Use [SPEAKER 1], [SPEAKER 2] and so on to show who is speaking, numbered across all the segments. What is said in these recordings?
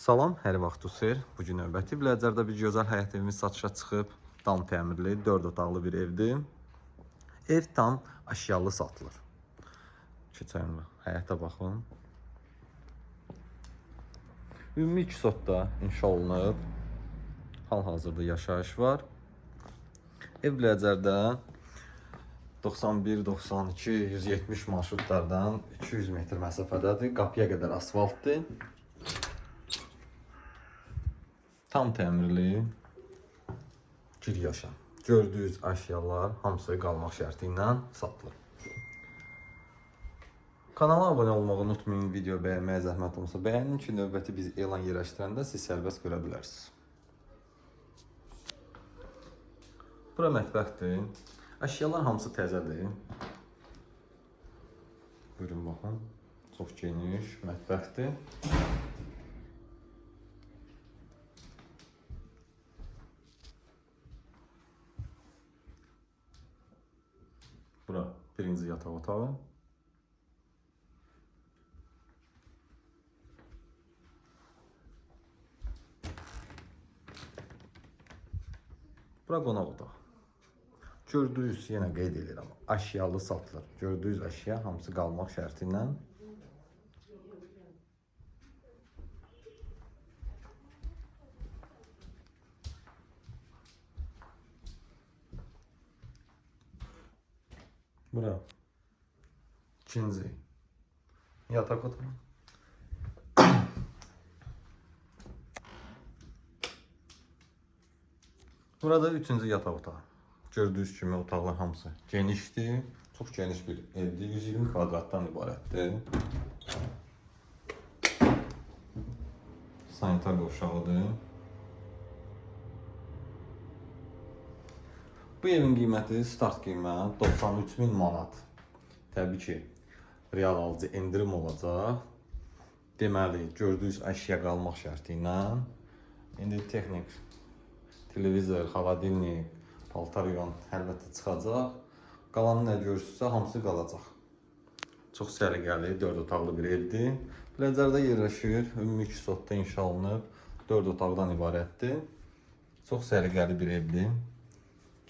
[SPEAKER 1] Salam, hər vaxt xeyir. Bu gün növbəti Biləcərdə bir gözəl həyət evimiz satışa çıxıb. Dam təmirli, 4 otaqlı bir evdir. Ev tam əşyalı satılır. Keçəlim həyətə baxın. Ümumi 2 sotda inşa olunub. Hal-hazırda yaşayış var. Ev Biləcərdə 91, 92, 170 marşrutlardan 200 metr məsafədədir. Qapıya qədər asfaltdır. Tam təmirli. Gir yaşa. Gördüyünüz əşyalar hamısı qalmaq şərti ilə satılır. Kanala abunə olmağı unutmayın, video bəyənməyə zəhmət olmasa bəyənin ki, növbəti biz elan yerləşdirəndə siz sərbəst görə bilərsiniz. Bura mətbəxdir. Əşyalar hamısı təzədir. Buyurun baxın. Çox geniş mətbəxdir. Bura birinci yataq otağı. Bura qonaq otağı. Gördüyünüz yenə qeyd edirəm, əşyalı satılır. Gördüyünüz əşya hamısı qalmaq şərti Bura. İkinci. Yatak otağı. Burada üçüncü yataq otağı. Gördüyünüz kimi otaqlar hamısı genişdir. Çox geniş bir evdir. 120 kvadratdan ibarətdir. Sanitar qovşağıdır. Bu evin qiyməti start qiymət 93 min manat. Təbii ki, real alıcı endirim olacaq. Deməli, gördüyünüz əşya qalmaq şərti ilə indi texnik televizor, xaladilnik, paltaryon əlbəttə çıxacaq. Qalanı nə görürsünüzsə hamısı qalacaq. Çox səliqəli, 4 otaqlı bir evdir. Biləcərdə yerləşir, ümumi 2 sotda inşa olunub, 4 otaqdan ibarətdir. Çox səliqəli bir evdir.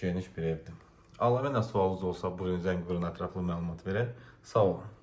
[SPEAKER 1] Geniş bir evdir. Əlavə nə sualınız olsa, buyurun zəng vurun, ətraflı məlumat verək. Sağ olun.